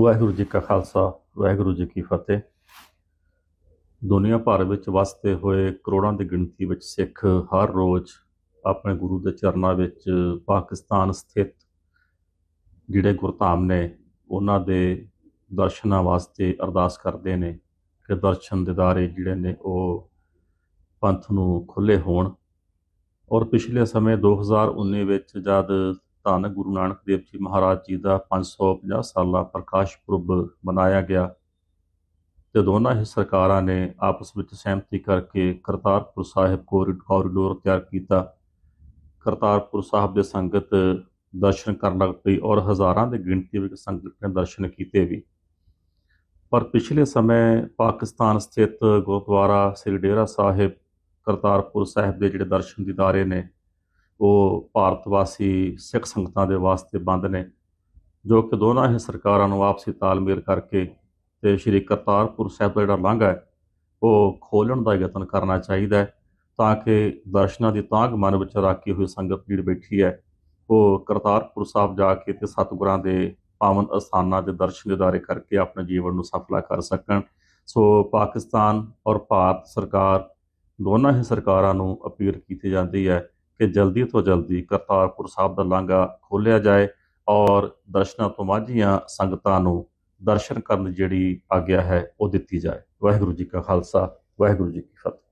ਵਾਹਿਗੁਰੂ ਜੀ ਕਾ ਖਾਲਸਾ, ਵਾਹਿਗੁਰੂ ਜੀ ਕੀ ਫਤਿਹ। ਦੁਨੀਆ ਭਰ ਵਿੱਚ ਵਸਦੇ ਹੋਏ ਕਰੋੜਾਂ ਦੀ ਗਿਣਤੀ ਵਿੱਚ ਸਿੱਖ ਹਰ ਰੋਜ਼ ਆਪਣੇ ਗੁਰੂ ਦੇ ਚਰਨਾਂ ਵਿੱਚ ਪਾਕਿਸਤਾਨ ਸਥਿਤ ਜਿਹੜੇ ਗੁਰਧਾਮ ਨੇ, ਉਹਨਾਂ ਦੇ ਦਰਸ਼ਨਾਂ ਵਾਸਤੇ ਅਰਦਾਸ ਕਰਦੇ ਨੇ ਕਿ ਦਰਸ਼ਨ ਦਿਦਾਰੇ ਜਿਹੜੇ ਨੇ ਉਹ ਪੰਥ ਨੂੰ ਖੁੱਲੇ ਹੋਣ। ਔਰ ਪਿਛਲੇ ਸਮੇਂ 2019 ਵਿੱਚ ਜਦ ਧੰਨ ਗੁਰੂ ਨਾਨਕ ਦੇਵ ਜੀ ਮਹਾਰਾਜ ਜੀ ਦਾ 550 ਸਾਲਾ ਪ੍ਰਕਾਸ਼ ਪੁਰਬ ਮਨਾਇਆ ਗਿਆ। ਤੇ ਦੋਨਾਂ ਹੀ ਸਰਕਾਰਾਂ ਨੇ ਆਪਸ ਵਿੱਚ ਸਹਿਮਤੀ ਕਰਕੇ ਕਰਤਾਰਪੁਰ ਸਾਹਿਬ ਕੋਰਿਡ- ਕੋਰੀਡੋਰ ਤਿਆਰ ਕੀਤਾ। ਕਰਤਾਰਪੁਰ ਸਾਹਿਬ ਦੇ ਸੰਗਤ ਦਰਸ਼ਨ ਕਰਨ ਲੱਗ ਪਈ ਔਰ ਹਜ਼ਾਰਾਂ ਦੀ ਗਿਣਤੀ ਵਿੱਚ ਸੰਗਤ ਨੇ ਦਰਸ਼ਨ ਕੀਤੇ ਵੀ। ਪਰ ਪਿਛਲੇ ਸਮੇਂ ਪਾਕਿਸਤਾਨ ਸਥਿਤ ਗੁਰਦੁਆਰਾ ਸ੍ਰੀ ਡੇਰਾ ਸਾਹਿਬ ਕਰਤਾਰਪੁਰ ਸਾਹਿਬ ਦੇ ਜਿਹੜੇ ਦਰਸ਼ਨ ਦੀਦਾਰੇ ਨੇ ਉਹ ਭਾਰਤ ਵਾਸੀ ਸਿੱਖ ਸੰਗਤਾਂ ਦੇ ਵਾਸਤੇ ਬੰਦ ਨੇ, ਜੋ ਕਿ ਦੋਨਾਂ ਹੀ ਸਰਕਾਰਾਂ ਨੂੰ ਆਪਸੀ ਤਾਲਮੇਲ ਕਰਕੇ ਤੇ ਸ਼੍ਰੀ ਕਰਤਾਰਪੁਰ ਸਾਹਿਬ ਦਾ ਜਿਹੜਾ ਲਾਂਘਾ ਹੈ, ਉਹ ਖੋਲਣ ਦਾ ਯਤਨ ਕਰਨਾ ਚਾਹੀਦਾ ਹੈ, ਤਾਂ ਕਿ ਦਰਸ਼ਨਾਂ ਦੀ ਤਾਂਗ ਮਨ ਵਿੱਚ ਰੱਖੀ ਹੋਈ ਸੰਗਤ ਜਿਹੜੀ ਬੈਠੀ ਹੈ, ਉਹ ਕਰਤਾਰਪੁਰ ਸਾਹਿਬ ਜਾ ਕੇ ਤੇ ਸਤਿਗੁਰਾਂ ਦੇ ਪਾਵਨ ਅਸਥਾਨਾਂ ਦੇ ਦਰਸ਼ਨ ਦਿਦਾਰੇ ਕਰਕੇ ਆਪਣੇ ਜੀਵਨ ਨੂੰ ਸਫਲਾ ਕਰ ਸਕਣ। ਸੋ ਪਾਕਿਸਤਾਨ ਔਰ ਭਾਰਤ ਸਰਕਾਰ ਦੋਨਾਂ ਹੀ ਸਰਕਾਰਾਂ ਨੂੰ ਅਪੀਲ ਕੀਤੀ ਜਾਂਦੀ ਹੈ ਕਿ ਜਲਦੀ ਤੋਂ ਜਲਦੀ ਕਰਤਾਰਪੁਰ ਸਾਹਿਬ ਦਾ ਲਾਂਘਾ ਖੋਲ੍ਹਿਆ ਜਾਏ ਔਰ ਦਰਸ਼ਨਾਂ ਤੋਂ ਮਾਝੀਆਂ ਸੰਗਤਾਂ ਨੂੰ ਦਰਸ਼ਨ ਕਰਨ ਦੀ ਜਿਹੜੀ ਆਗਿਆ ਹੈ ਉਹ ਦਿੱਤੀ ਜਾਏ। ਵਾਹਿਗੁਰੂ ਜੀ ਕਾ ਖਾਲਸਾ, ਵਾਹਿਗੁਰੂ ਜੀ ਕੀ ਫਤਿਹ।